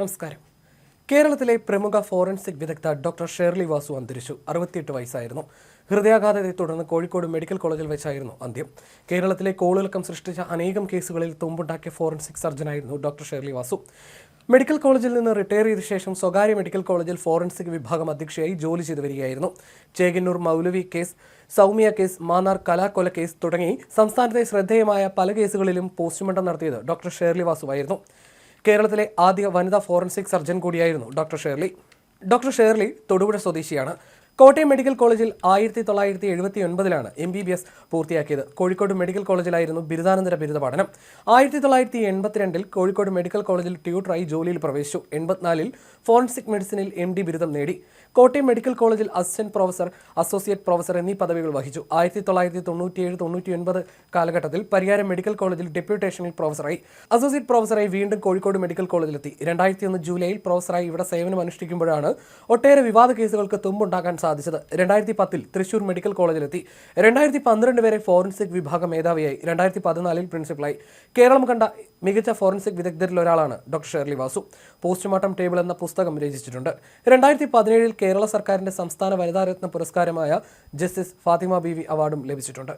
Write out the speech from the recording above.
നമസ്കാരം. കേരളത്തിലെ പ്രമുഖ ഫോറൻസിക് വിദഗ്ധ ഡോക്ടർ ഷേർലി വാസു അന്തരിച്ചു. അറുപത്തിയെട്ട് വയസ്സായിരുന്നു. ഹൃദയാഘാതത്തെ തുടർന്ന് കോഴിക്കോട് മെഡിക്കൽ കോളേജിൽ വെച്ചായിരുന്നു അന്ത്യം. കേരളത്തിലെ കോളിളക്കം സൃഷ്ടിച്ച അനേകം കേസുകളിൽ തുമ്പുണ്ടാക്കിയ ഫോറൻസിക് സർജനായിരുന്നു ഡോക്ടർ ഷേർലി വാസു. മെഡിക്കൽ കോളേജിൽ നിന്ന് റിട്ടയർ ചെയ്ത ശേഷം സ്വകാര്യ മെഡിക്കൽ കോളേജിൽ ഫോറൻസിക് വിഭാഗം അധ്യക്ഷയായി ജോലി ചെയ്തു വരികയായിരുന്നു. ചേകന്നൂർ മൗലവി കേസ് സൗമ്യ കേസ് മാന്നാർ കലാകൊല കേസ് തുടങ്ങി സംസ്ഥാനത്തെ ശ്രദ്ധേയമായ പല കേസുകളിലും പോസ്റ്റ്മോർട്ടം നടത്തിയത് ഡോക്ടർ ഷേർലി വാസുവായിരുന്നു. കേരളത്തിലെ ആദ്യ വനിതാ ഫോറൻസിക് സർജൻ കൂടിയായിരുന്നു doctor Shirley. Doctor Shirley Thodupuzha സ്വദേശിയാണ്. കോട്ടയം മെഡിക്കൽ കോളേജിൽ ആയിരത്തി തൊള്ളായിരത്തി എഴുപത്തി ഒൻപതിലാണ് എം ബി ബി എസ് പൂർത്തിയാക്കിയത്. കോഴിക്കോട് മെഡിക്കൽ കോളേജിലായിരുന്നു ബിരുദാനന്തര ബിരുദ പഠനം ആയിരത്തി തൊള്ളായിരത്തി എൺപത്തിരണ്ടിൽ കോഴിക്കോട് മെഡിക്കൽ കോളേജിൽ ട്യൂട്ടറായി ജോലിയിൽ പ്രവേശിച്ചു. എൺപത്തിനാലിൽ ഫോറൻസിക് മെഡിസിനിൽ എം ഡി ബിരുദം നേടി. കോട്ടയം മെഡിക്കൽ കോളേജിൽ അസിസ്റ്റന്റ് പ്രൊഫസർ അസോസിയേറ്റ് പ്രൊഫസർ എന്നീ പദവികൾ വഹിച്ചു. ആയിരത്തി തൊള്ളായിരത്തി തൊണ്ണൂറ്റിയേഴ് തൊണ്ണൂറ്റി ഒൻപത് കാലഘട്ടത്തിൽ പരിയാരം മെഡിക്കൽ കോളേജിൽ ഡെപ്യൂട്ടേഷനിൽ പ്രൊഫസറായി. അസോസിയേറ്റ് പ്രൊഫസറായി വീണ്ടും കോഴിക്കോട് മെഡിക്കൽ കോളേജിലെത്തി. രണ്ടായിരത്തി ഒന്ന് ജൂലൈയിൽ പ്രൊഫസറായി ഇവിടെ സേവനം അനുഷ്ഠിക്കുമ്പോഴാണ് ഒട്ടേറെ വിവാദ കേസുകൾക്ക് തുമ്പുണ്ടാക്കാൻ സാധിച്ചത്. രണ്ടായിരത്തി പത്തിൽ തൃശൂർ മെഡിക്കൽ കോളേജിലെത്തി. രണ്ടായിരത്തി പന്ത്രണ്ട് വരെ ഫോറൻസിക് വിഭാഗ മേധാവിയായി. രണ്ടായിരത്തി പതിനാലിൽ പ്രിൻസിപ്പളായി. കേരളം കണ്ട മികച്ച ഫോറൻസിക് വിദഗ്ധരിൽ ഒരാളാണ് doctor Shirley Vasu. Postmortem table എന്ന പുസ്തകം രചിച്ചിട്ടുണ്ട്. രണ്ടായിരത്തി പതിനേഴിൽ കേരള സർക്കാരിന്റെ സംസ്ഥാന വനിതാരത്ന പുരസ്കാരമായ ജസ്റ്റിസ് ഫാത്തിമ ബി വി അവാർഡും ലഭിച്ചിട്ടുണ്ട്.